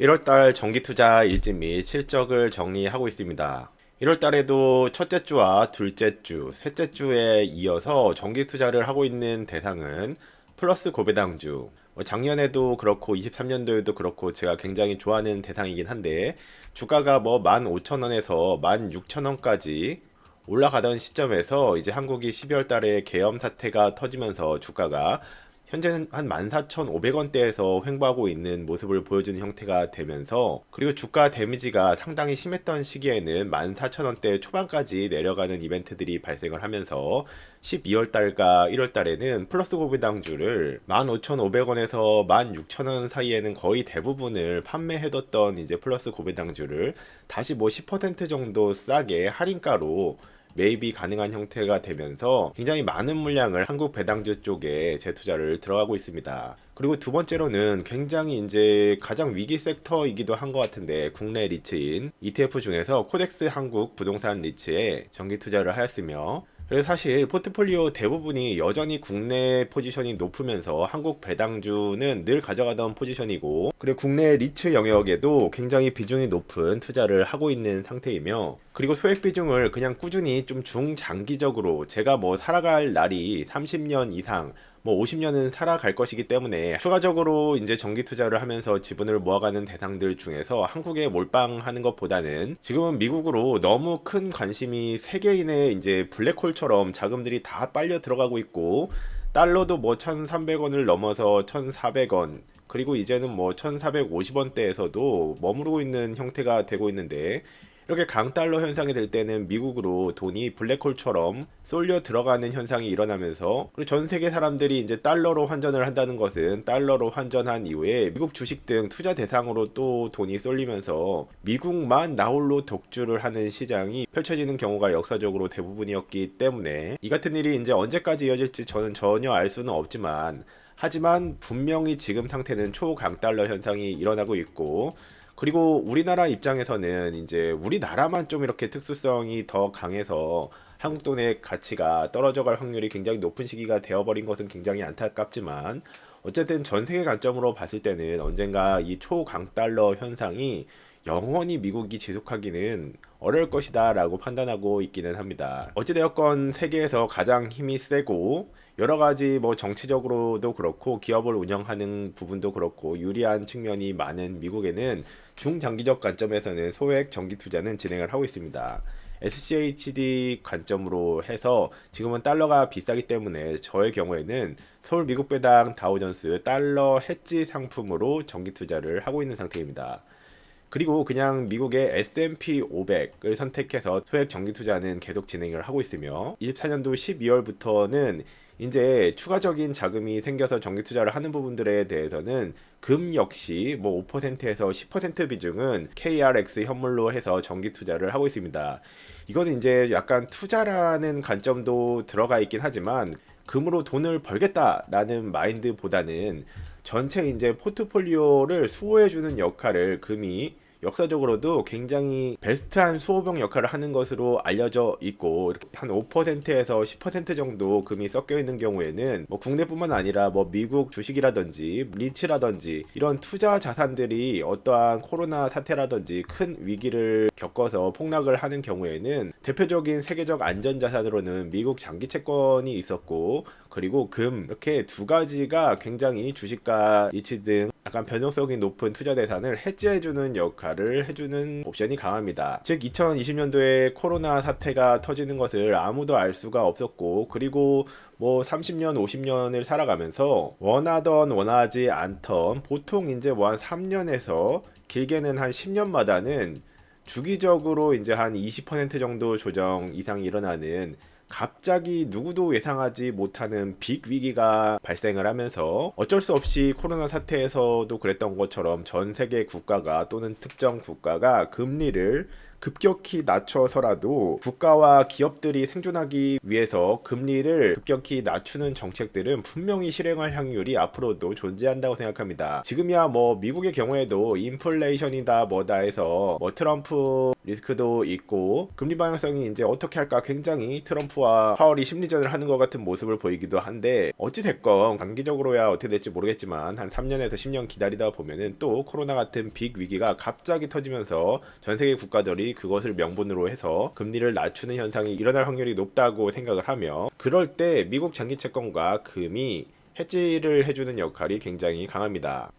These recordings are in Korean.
1월달 정기투자 일지 및 실적을 정리하고 있습니다. 1월달에도 첫째 주와 둘째 주, 셋째 주에 이어서 정기투자를 하고 있는 대상은 플러스 고배당주. 뭐 작년에도 그렇고 23년도에도 그렇고 제가 굉장히 좋아하는 대상이긴 한데 주가가 뭐 15,000원에서 16,000원까지 올라가던 시점에서 이제 한국이 12월 달에 계엄 사태가 터지면서 주가가 현재는 한 14,500원대에서 횡보하고 있는 모습을 보여주는 형태가 되면서 그리고 주가 데미지가 상당히 심했던 시기에는 14,000원대 초반까지 내려가는 이벤트들이 발생을 하면서 12월 달과 1월 달에는 플러스 고배당주를 15,500원에서 16,000원 사이에는 거의 대부분을 판매해뒀던 이제 플러스 고배당주를 다시 뭐 10% 정도 싸게 할인가로 매입이 가능한 형태가 되면서 굉장히 많은 물량을 한국 배당주 쪽에 재투자를 들어가고 있습니다. 그리고 두 번째로는 굉장히 이제 가장 위기 섹터이기도 한 것 같은데 국내 리츠인 ETF 중에서 코덱스 한국 부동산 리츠에 정기 투자를 하였으며 그래서 사실 포트폴리오 대부분이 여전히 국내 포지션이 높으면서 한국 배당주는 늘 가져가던 포지션이고 그리고 국내 리츠 영역에도 굉장히 비중이 높은 투자를 하고 있는 상태이며 그리고 소액 비중을 그냥 꾸준히 좀 중장기적으로 제가 뭐 살아갈 날이 30년 이상 뭐 50년은 살아갈 것이기 때문에 추가적으로 이제 정기 투자를 하면서 지분을 모아가는 대상들 중에서 한국에 몰빵하는 것보다는 지금은 미국으로 너무 큰 관심이 세계인의 이제 블랙홀처럼 자금들이 다 빨려 들어가고 있고 달러도 뭐 1,300원을 넘어서 1,400원 그리고 이제는 뭐 1,450원대에서도 머무르고 있는 형태가 되고 있는데 이렇게 강달러 현상이 될 때는 미국으로 돈이 블랙홀처럼 쏠려 들어가는 현상이 일어나면서 그리고 전 세계 사람들이 이제 달러로 환전을 한다는 것은 달러로 환전한 이후에 미국 주식 등 투자 대상으로 또 돈이 쏠리면서 미국만 나홀로 독주를 하는 시장이 펼쳐지는 경우가 역사적으로 대부분이었기 때문에 이 같은 일이 이제 언제까지 이어질지 저는 전혀 알 수는 없지만 하지만 분명히 지금 상태는 초강달러 현상이 일어나고 있고 그리고 우리나라 입장에서는 이제 우리나라만 좀 이렇게 특수성이 더 강해서 한국 돈의 가치가 떨어져 갈 확률이 굉장히 높은 시기가 되어버린 것은 굉장히 안타깝지만 어쨌든 전 세계 관점으로 봤을 때는 언젠가 이 초강달러 현상이 영원히 미국이 지속하기는 어려울 것이다 라고 판단하고 있기는 합니다. 어찌되었건 세계에서 가장 힘이 세고 여러 가지 뭐 정치적으로도 그렇고 기업을 운영하는 부분도 그렇고 유리한 측면이 많은 미국에는 중장기적 관점에서는 소액 정기 투자는 진행을 하고 있습니다. SCHD 관점으로 해서 지금은 달러가 비싸기 때문에 저의 경우에는 서울 미국 배당 다우존스 달러 해지 상품으로 정기 투자를 하고 있는 상태입니다. 그리고 그냥 미국의 S&P 500을 선택해서 소액 정기 투자는 계속 진행을 하고 있으며 24년도 12월부터는 이제 추가적인 자금이 생겨서 정기 투자를 하는 부분들에 대해서는 금 역시 뭐 5%에서 10% 비중은 KRX 현물로 해서 정기 투자를 하고 있습니다. 이거는 이제 약간 투자라는 관점도 들어가 있긴 하지만 금으로 돈을 벌겠다라는 마인드보다는 전체 이제 포트폴리오를 수호해주는 역할을 금이 역사적으로도 굉장히 베스트한 수호병 역할을 하는 것으로 알려져 있고 한 5%에서 10% 정도 금이 섞여 있는 경우에는 뭐 국내뿐만 아니라 뭐 미국 주식이라든지 리츠라든지 이런 투자 자산들이 어떠한 코로나 사태라든지 큰 위기를 겪어서 폭락을 하는 경우에는 대표적인 세계적 안전 자산으로는 미국 장기 채권이 있었고 그리고 금 이렇게 두 가지가 굉장히 주식과 리츠 등 약간 변동성이 높은 투자 대산을 해지해주는 역할을 해주는 옵션이 강합니다. 즉 2020년도에 코로나 사태가 터지는 것을 아무도 알 수가 없었고 그리고 뭐 30년, 50년을 살아가면서 원하던 원하지 않던 보통 이제 뭐 한 3년에서 길게는 한 10년마다는 주기적으로 이제 한 20% 정도 조정 이상이 일어나는 갑자기 누구도 예상하지 못하는 빅 위기가 발생을 하면서 어쩔 수 없이 코로나 사태에서도 그랬던 것처럼 전 세계 국가가 또는 특정 국가가 금리를 급격히 낮춰서라도 국가와 기업들이 생존하기 위해서 금리를 급격히 낮추는 정책들은 분명히 실행할 확률이 앞으로도 존재한다고 생각합니다. 지금이야 뭐 미국의 경우에도 인플레이션이다 뭐다 해서 뭐 트럼프 리스크도 있고 금리 방향성이 이제 어떻게 할까 굉장히 트럼프와 파월이 심리전을 하는 것 같은 모습을 보이기도 한데 어찌 됐건 단기적으로야 어떻게 될지 모르겠지만 한 3년에서 10년 기다리다 보면은 또 코로나 같은 빅 위기가 갑자기 터지면서 전 세계 국가들이 그것을 명분으로 해서 금리를 낮추는 현상이 일어날 확률이 높다고 생각을 하며 그럴 때 미국 장기 채권과 금이 해지를 해주는 역할이 굉장히 강합니다.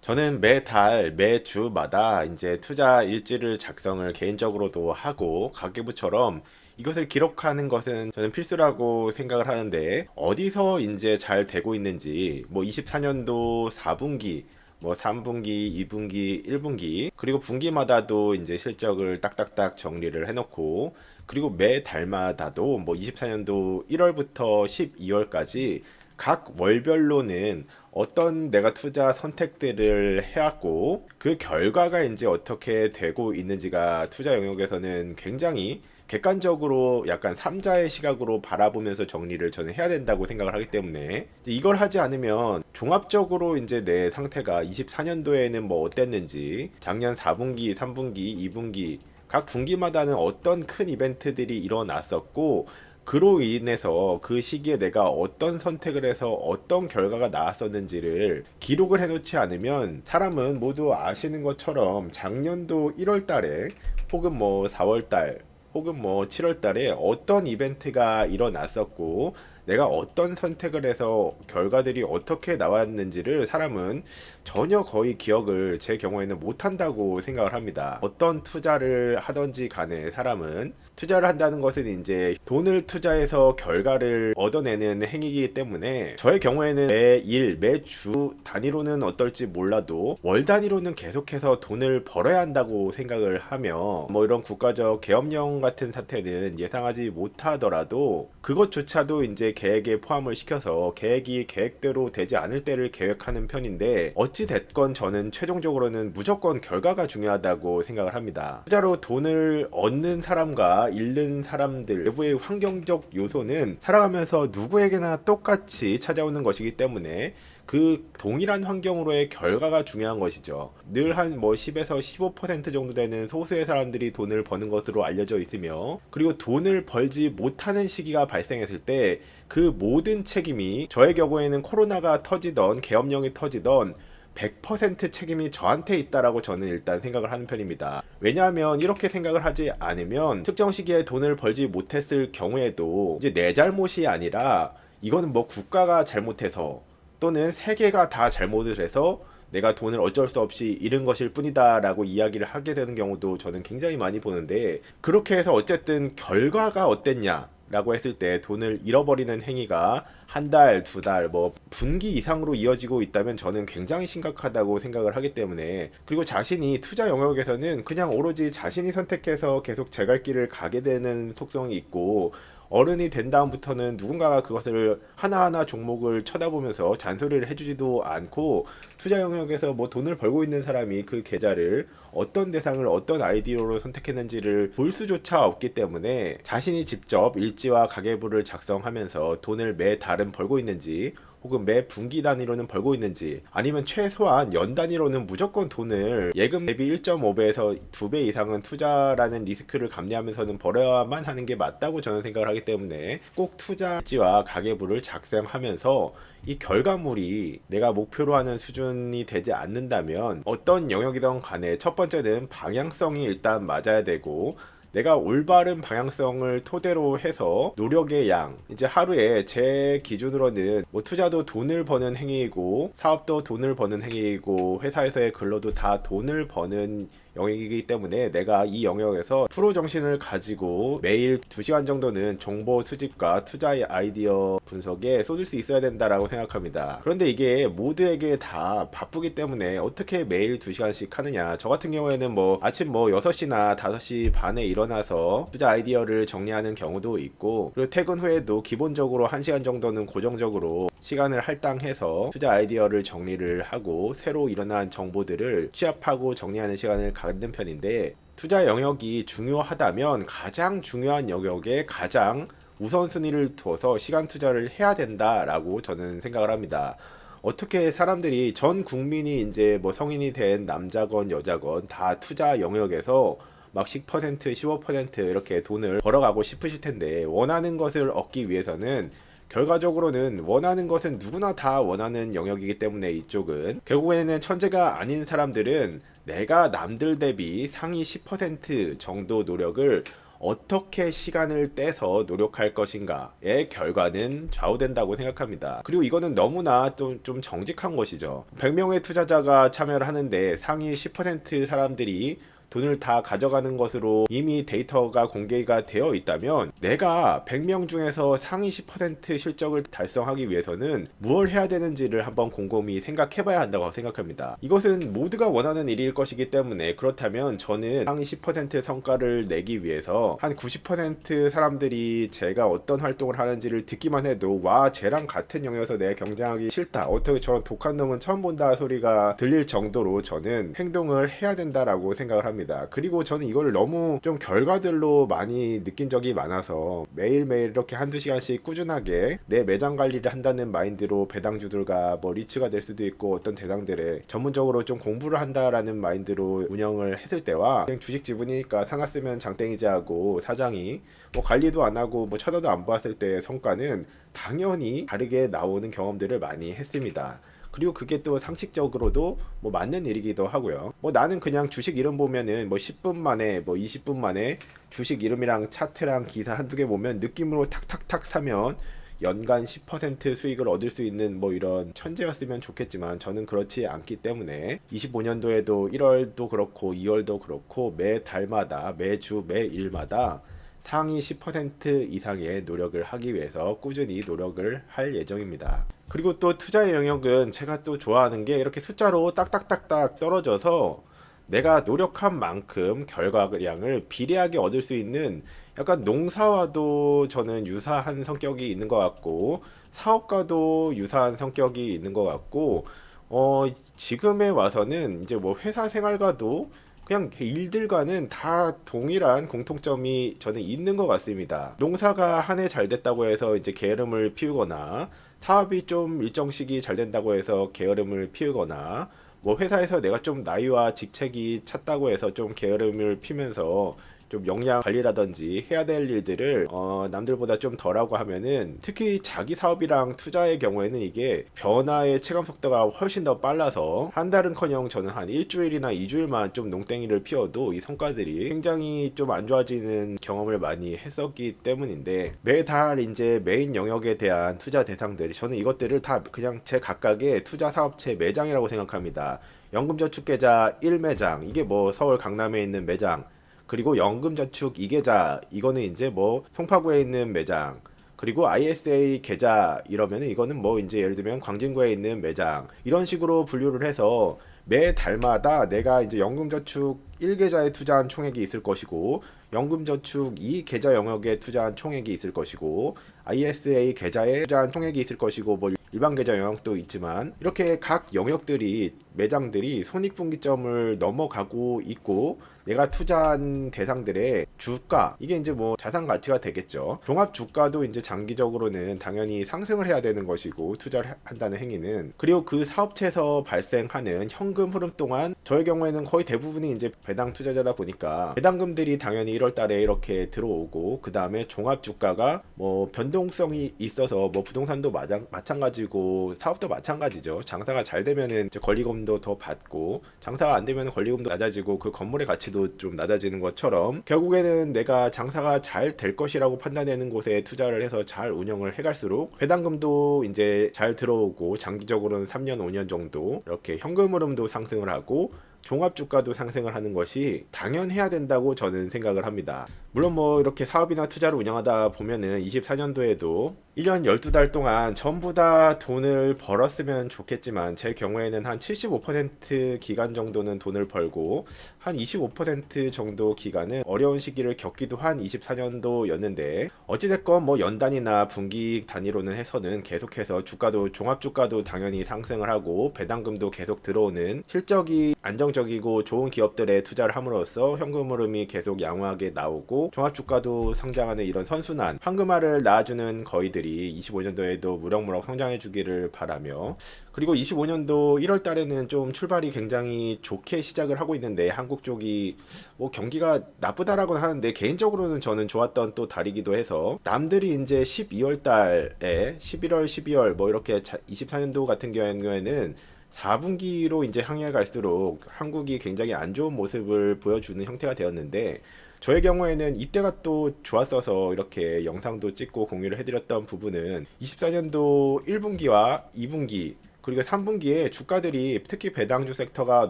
저는 매달, 매주마다 이제 투자 일지를 작성을 개인적으로도 하고 가계부처럼 이것을 기록하는 것은 저는 필수라고 생각을 하는데 어디서 이제 잘 되고 있는지 뭐 24년도 4분기 뭐 3분기, 2분기, 1분기. 그리고 분기마다도 이제 실적을 딱딱딱 정리를 해놓고 그리고 매 달마다도 뭐 24년도 1월부터 12월까지 각 월별로는 어떤 내가 투자 선택들을 해왔고 그 결과가 이제 어떻게 되고 있는지가 투자 영역에서는 굉장히 객관적으로 약간 삼자의 시각으로 바라보면서 정리를 저는 해야 된다고 생각을 하기 때문에 이걸 하지 않으면 종합적으로 이제 내 상태가 24년도에는 뭐 어땠는지 작년 4분기, 3분기, 2분기 각 분기마다는 어떤 큰 이벤트들이 일어났었고 그로 인해서 그 시기에 내가 어떤 선택을 해서 어떤 결과가 나왔었는지를 기록을 해놓지 않으면 사람은 모두 아시는 것처럼 작년도 1월 달에 혹은 뭐 4월 달 혹은 뭐 7월 달에 어떤 이벤트가 일어났었고 내가 어떤 선택을 해서 결과들이 어떻게 나왔는지를 사람은 전혀 거의 기억을 제 경우에는 못한다고 생각을 합니다. 어떤 투자를 하던지 간에 사람은 투자를 한다는 것은 이제 돈을 투자해서 결과를 얻어내는 행위이기 때문에 저의 경우에는 매일, 매주 단위로는 어떨지 몰라도 월 단위로는 계속해서 돈을 벌어야 한다고 생각을 하며 뭐 이런 국가적 계엄령 같은 사태는 예상하지 못하더라도 그것조차도 이제 계획에 포함을 시켜서 계획이 계획대로 되지 않을 때를 계획하는 편인데 어찌 됐건 저는 최종적으로는 무조건 결과가 중요하다고 생각을 합니다. 투자로 돈을 얻는 사람과 잃는 사람들 외부의 환경적 요소는 살아가면서 누구에게나 똑같이 찾아오는 것이기 때문에 그 동일한 환경으로의 결과가 중요한 것이죠. 늘 한 뭐 10에서 15% 정도 되는 소수의 사람들이 돈을 버는 것으로 알려져 있으며 그리고 돈을 벌지 못하는 시기가 발생했을 때 그 모든 책임이 저의 경우에는 코로나가 터지던 계엄령이 터지던 100% 책임이 저한테 있다라고 저는 일단 생각을 하는 편입니다. 왜냐하면 이렇게 생각을 하지 않으면 특정 시기에 돈을 벌지 못했을 경우에도 이제 내 잘못이 아니라 이거는 뭐 국가가 잘못해서 또는 세계가 다 잘못을 해서 내가 돈을 어쩔 수 없이 잃은 것일 뿐이다라고 이야기를 하게 되는 경우도 저는 굉장히 많이 보는데 그렇게 해서 어쨌든 결과가 어땠냐 라고 했을 때 돈을 잃어버리는 행위가 한 달, 두 달, 뭐 분기 이상으로 이어지고 있다면 저는 굉장히 심각하다고 생각을 하기 때문에 그리고 자신이 투자 영역에서는 그냥 오로지 자신이 선택해서 계속 제 갈 길을 가게 되는 속성이 있고 어른이 된 다음부터는 누군가가 그것을 하나하나 종목을 쳐다보면서 잔소리를 해주지도 않고 투자 영역에서 뭐 돈을 벌고 있는 사람이 그 계좌를 어떤 대상을 어떤 아이디어로 선택했는지를 볼 수조차 없기 때문에 자신이 직접 일지와 가계부를 작성하면서 돈을 매 달은 벌고 있는지 혹은 매 분기 단위로는 벌고 있는지 아니면 최소한 연 단위로는 무조건 돈을 예금 대비 1.5배에서 2배 이상은 투자라는 리스크를 감내하면서는 벌어야만 하는 게 맞다고 저는 생각을 하기 때문에 꼭 투자지와 가계부를 작성하면서 이 결과물이 내가 목표로 하는 수준이 되지 않는다면 어떤 영역이든 간에 첫 번째는 방향성이 일단 맞아야 되고 내가 올바른 방향성을 토대로 해서 노력의 양. 이제 하루에 제 기준으로는 뭐 투자도 돈을 버는 행위이고 사업도 돈을 버는 행위이고 회사에서의 근로도 다 돈을 버는 영역이기 때문에 내가 이 영역에서 프로 정신을 가지고 매일 2시간 정도는 정보 수집과 투자의 아이디어 분석에 쏟을 수 있어야 된다라고 생각합니다. 그런데 이게 모두에게 다 바쁘기 때문에 어떻게 매일 2시간씩 하느냐. 저 같은 경우에는 뭐 아침 뭐 6시나 5시 반에 일어나서 투자 아이디어를 정리하는 경우도 있고 그리고 퇴근 후에도 기본적으로 1시간 정도는 고정적으로 시간을 할당해서 투자 아이디어를 정리를 하고 새로 일어난 정보들을 취합하고 정리하는 시간을 갖는 편인데 투자 영역이 중요하다면 가장 중요한 영역에 가장 우선순위를 둬서 시간 투자를 해야 된다라고 저는 생각을 합니다. 어떻게 사람들이 전 국민이 이제 뭐 성인이 된 남자건 여자건 다 투자 영역에서 막 10%, 15% 이렇게 돈을 벌어가고 싶으실 텐데 원하는 것을 얻기 위해서는 결과적으로는 원하는 것은 누구나 다 원하는 영역이기 때문에 이쪽은 결국에는 천재가 아닌 사람들은 내가 남들 대비 상위 10% 정도 노력을 어떻게 시간을 떼서 노력할 것인가의 결과는 좌우된다고 생각합니다. 그리고 이거는 너무나 좀, 좀 정직한 것이죠. 100명의 투자자가 참여를 하는데 상위 10% 사람들이 돈을 다 가져가는 것으로 이미 데이터가 공개가 되어 있다면 내가 100명 중에서 상위 10% 실적을 달성하기 위해서는 무엇을 해야 되는지를 한번 곰곰이 생각해 봐야 한다고 생각합니다. 이것은 모두가 원하는 일일 것이기 때문에 그렇다면 저는 상위 10% 성과를 내기 위해서 한 90% 사람들이 제가 어떤 활동을 하는지를 듣기만 해도 와 쟤랑 같은 영역에서 내가 경쟁하기 싫다 어떻게 저런 독한 놈은 처음 본다 소리가 들릴 정도로 저는 행동을 해야 된다라고 생각을 합니다. 그리고 저는 이거를 너무 좀 결과들로 많이 느낀 적이 많아서 매일매일 이렇게 한두 시간씩 꾸준하게 내 매장 관리를 한다는 마인드로 배당주들과 뭐 리츠가 될 수도 있고 어떤 대상들에 전문적으로 좀 공부를 한다라는 마인드로 운영을 했을 때와 그냥 주식 지분이니까 사놨으면 장땡이지 하고 사장이 뭐 관리도 안 하고 뭐 쳐다도 안 봤을 때의 성과는 당연히 다르게 나오는 경험들을 많이 했습니다. 그리고 그게 또 상식적으로도 뭐 맞는 일이기도 하고요. 뭐 나는 그냥 주식 이름 보면은 뭐 10분 만에 뭐 20분 만에 주식 이름이랑 차트랑 기사 한두 개 보면 느낌으로 탁탁탁 사면 연간 10% 수익을 얻을 수 있는 뭐 이런 천재였으면 좋겠지만 저는 그렇지 않기 때문에 25년도에도 1월도 그렇고 2월도 그렇고 매 달마다 매주 매일마다 상위 10% 이상의 노력을 하기 위해서 꾸준히 노력을 할 예정입니다. 그리고 또 투자의 영역은 제가 또 좋아하는 게 이렇게 숫자로 딱딱딱딱 떨어져서 내가 노력한 만큼 결과량을 비례하게 얻을 수 있는 약간 농사와도 저는 유사한 성격이 있는 것 같고 사업가도 유사한 성격이 있는 것 같고 어 지금에 와서는 이제 뭐 회사 생활과도 그냥 일들과는 다 동일한 공통점이 저는 있는 것 같습니다. 농사가 한 해 잘 됐다고 해서 이제 게으름을 피우거나 사업이 좀 일정 시기 잘 된다고 해서 게으름을 피우거나 뭐 회사에서 내가 좀 나이와 직책이 찼다고 해서 좀 게으름을 피면서 좀 역량 관리라든지 해야 될 일들을 어, 남들보다 좀 덜하고 하면은 특히 자기 사업이랑 투자의 경우에는 이게 변화의 체감 속도가 훨씬 더 빨라서 한 달은커녕 저는 한 일주일이나 이주일만 좀 농땡이를 피워도 이 성과들이 굉장히 좀 안 좋아지는 경험을 많이 했었기 때문인데 매달 이제 메인 영역에 대한 투자 대상들 저는 이것들을 다 그냥 제 각각의 투자 사업체 매장이라고 생각합니다. 연금저축계좌 1매장 이게 뭐 서울 강남에 있는 매장 그리고 연금저축 이계좌 이거는 이제 뭐 송파구에 있는 매장 그리고 ISA 계좌 이러면은 이거는 뭐 이제 예를 들면 광진구에 있는 매장 이런 식으로 분류를 해서 매 달마다 내가 이제 연금저축 1계좌에 투자한 총액이 있을 것이고 연금저축 2 계좌 영역에 투자한 총액이 있을 것이고 ISA 계좌에 투자한 총액이 있을 것이고 뭐 일반 계좌 영역도 있지만 이렇게 각 영역들이 매장들이 손익분기점을 넘어가고 있고 내가 투자한 대상들의 주가 이게 이제 뭐 자산 가치가 되겠죠. 종합 주가도 이제 장기적으로는 당연히 상승을 해야 되는 것이고 투자를 한다는 행위는 그리고 그 사업체에서 발생하는 현금 흐름 동안 저의 경우에는 거의 대부분이 이제 배당 투자자다 보니까 배당금들이 당연히 1월 달에 이렇게 들어오고 그 다음에 종합 주가가 뭐 변동성이 있어서 뭐 부동산도 마장, 마찬가지고 사업도 마찬가지죠. 장사가 잘 되면은 권리금도 더 받고 장사가 안 되면 권리금도 낮아지고 그 건물의 가치 도 좀 낮아지는 것처럼 결국에는 내가 장사가 잘 될 것이라고 판단되는 곳에 투자를 해서 잘 운영을 해갈수록 배당금도 이제 잘 들어오고 장기적으로는 3년 5년 정도 이렇게 현금 흐름도 상승을 하고 종합 주가도 상승을 하는 것이 당연해야 된다고 저는 생각을 합니다. 물론 뭐 이렇게 사업이나 투자를 운영하다 보면은 24년도에도 1년 12달 동안 전부 다 돈을 벌었으면 좋겠지만 제 경우에는 한 75% 기간 정도는 돈을 벌고 한 25% 정도 기간은 어려운 시기를 겪기도 한 24년도였는데 어찌됐건 뭐 연단이나 분기 단위로는 해서는 계속해서 주가도 종합주가도 당연히 상승을 하고 배당금도 계속 들어오는 실적이 안정적이고 좋은 기업들에 투자를 함으로써 현금 흐름이 계속 양호하게 나오고 종합주가도 성장하는 이런 선순환 황금알을 낳아주는 거위들 이 25년도에도 무럭무럭 성장해 주기를 바라며 그리고 25년도 1월 달에는 좀 출발이 굉장히 좋게 시작을 하고 있는데 한국 쪽이 뭐 경기가 나쁘다라고는 하는데 개인적으로는 저는 좋았던 또 달이기도 해서 남들이 이제 12월 달에 11월, 12월 뭐 이렇게 24년도 같은 경우에는 4분기로 이제 향해 갈수록 한국이 굉장히 안 좋은 모습을 보여주는 형태가 되었는데 저의 경우에는 이때가 또 좋았어서 이렇게 영상도 찍고 공유를 해드렸던 부분은 24년도 1분기와 2분기 그리고 3분기에 주가들이 특히 배당주 섹터가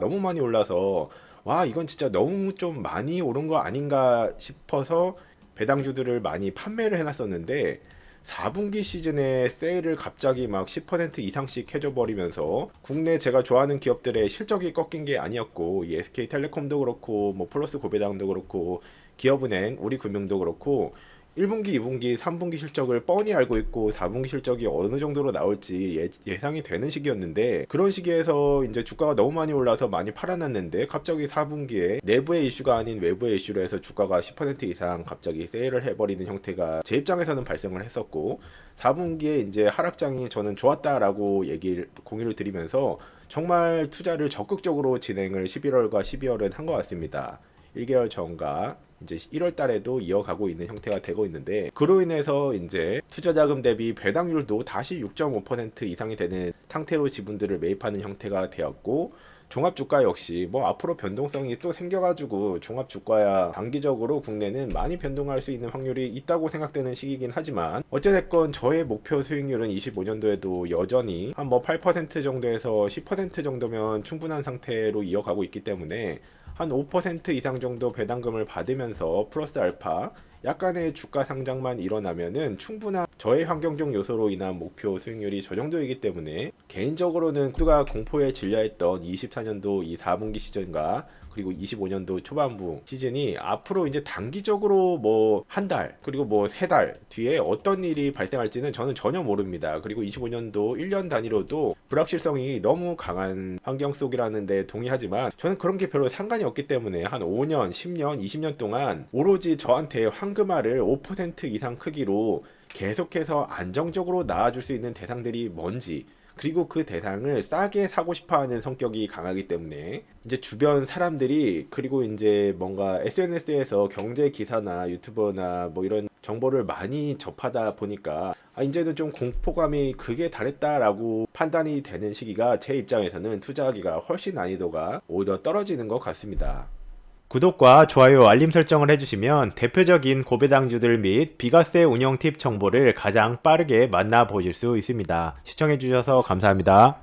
너무 많이 올라서 와 이건 진짜 너무 좀 많이 오른 거 아닌가 싶어서 배당주들을 많이 판매를 해놨었는데 4분기 시즌에 세일을 갑자기 막 10% 이상씩 해줘 버리면서 국내 제가 좋아하는 기업들의 실적이 꺾인 게 아니었고 이 SK텔레콤도 그렇고 뭐 플러스 고배당도 그렇고 기업은행, 우리금융도 그렇고 1분기, 2분기, 3분기 실적을 뻔히 알고 있고 4분기 실적이 어느 정도로 나올지 예, 상이 되는 시기였는데 그런 시기에서 이제 주가가 너무 많이 올라서 많이 팔아놨는데 갑자기 4분기에 내부의 이슈가 아닌 외부의 이슈로 해서 주가가 10% 이상 갑자기 세일을 해버리는 형태가 제 입장에서는 발생을 했었고 4분기에 이제 하락장이 저는 좋았다라고 얘기를 공유를 드리면서 정말 투자를 적극적으로 진행을 11월과 12월은 한 것 같습니다. 1개월 전과 이제 1월 달에도 이어가고 있는 형태가 되고 있는데 그로 인해서 이제 투자 자금 대비 배당률도 다시 6.5% 이상이 되는 상태로 지분들을 매입하는 형태가 되었고 종합 주가 역시 뭐 앞으로 변동성이 또 생겨가지고 종합 주가야 단기적으로 국내는 많이 변동할 수 있는 확률이 있다고 생각되는 시기긴 하지만 어찌됐건 저의 목표 수익률은 25년도에도 여전히 한 뭐 8% 정도에서 10% 정도면 충분한 상태로 이어가고 있기 때문에 한 5% 이상 정도 배당금을 받으면서 플러스 알파 약간의 주가 상장만 일어나면은 충분한 저의 환경적 요소로 인한 목표 수익률이 저 정도이기 때문에 개인적으로는 모두가 공포에 질려했던 24년도 이 4분기 시즌과 그리고 25년도 초반부 시즌이 앞으로 이제 단기적으로 뭐 한 달 그리고 뭐 세 달 뒤에 어떤 일이 발생할지는 저는 전혀 모릅니다. 그리고 25년도 1년 단위로도 불확실성이 너무 강한 환경 속이라는데 동의하지만 저는 그런 게 별로 상관이 없기 때문에 한 5년, 10년, 20년 동안 오로지 저한테 황금알을 5% 이상 크기로 계속해서 안정적으로 나와줄 수 있는 대상들이 뭔지 그리고 그 대상을 싸게 사고 싶어 하는 성격이 강하기 때문에 이제 주변 사람들이 그리고 이제 뭔가 SNS에서 경제 기사나 유튜버나 뭐 이런 정보를 많이 접하다 보니까 아 이제는 좀 공포감이 극에 달했다라고 판단이 되는 시기가 제 입장에서는 투자하기가 훨씬 난이도가 오히려 떨어지는 것 같습니다. 구독과 좋아요, 알림 설정을 해주시면 대표적인 고배당주들 및 비과세 운영 팁 정보를 가장 빠르게 만나보실 수 있습니다. 시청해주셔서 감사합니다.